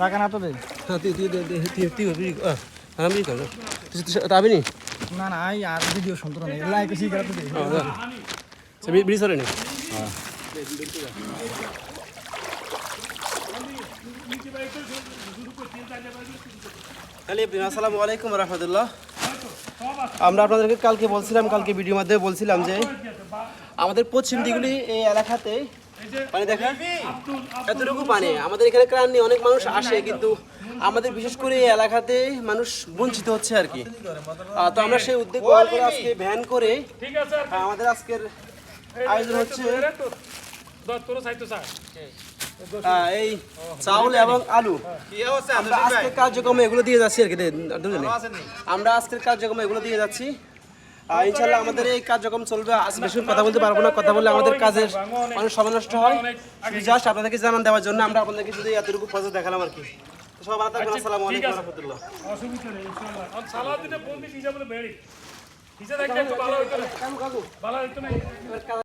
না দে হ্যাঁ তাবি নি না না এই আর ভিডিও শুনতো না। দে সে বিড়ি সরে নি আসসালামু আলাইকুম রহমতুল্লাহ। আমরা আপনাদেরকে কালকে বলছিলাম কালকে ভিডিওর মাধ্যমে বলছিলাম যে আমাদের পশ্চিম দিগুলি এই এলাকাতে পানি দেখা এতটুকু পানি। আমাদের এখানে ক্রান নিয়ে অনেক মানুষ আসে কিন্তু আমাদের বিশেষ করে এই এলাকাতে মানুষ বঞ্চিত হচ্ছে আর কি। তো আমরা সেই উদ্যোগ গ্রহণ করে আজকে ভ্যান করে আমাদের আজকের আয়োজন হচ্ছে এই চাউল এবং আলু। আমরা আজকের কার্যক্রমে এগুলো দিয়ে যাচ্ছি আর কি আমরা আজকের কার্যক্রমে এগুলো দিয়ে যাচ্ছি। ইনশাল্লাহ আমাদের এই কার্যক্রম চলবে। আজ বেশি কথা বলতে পারব না কথা বললে আমাদের কাজের অনেক সময় নষ্ট হয় জাস্ট আপনাদেরকে জানান দেওয়ার জন্য আমরা আপনাদেরকে শুধু এতটুকু পয়সা দেখালাম আর কি। তো সবাই ভালো থাকবেন আসসালামু আলাইকুম রহমতুল্লাহ। অসুবিধা নেই ইনশাআল্লাহ। আর সালাদ দিতে বন্দি হিসাবে বেড়ি। হিসাবে একটু ভালো হইতো না। ভালো হইতো না।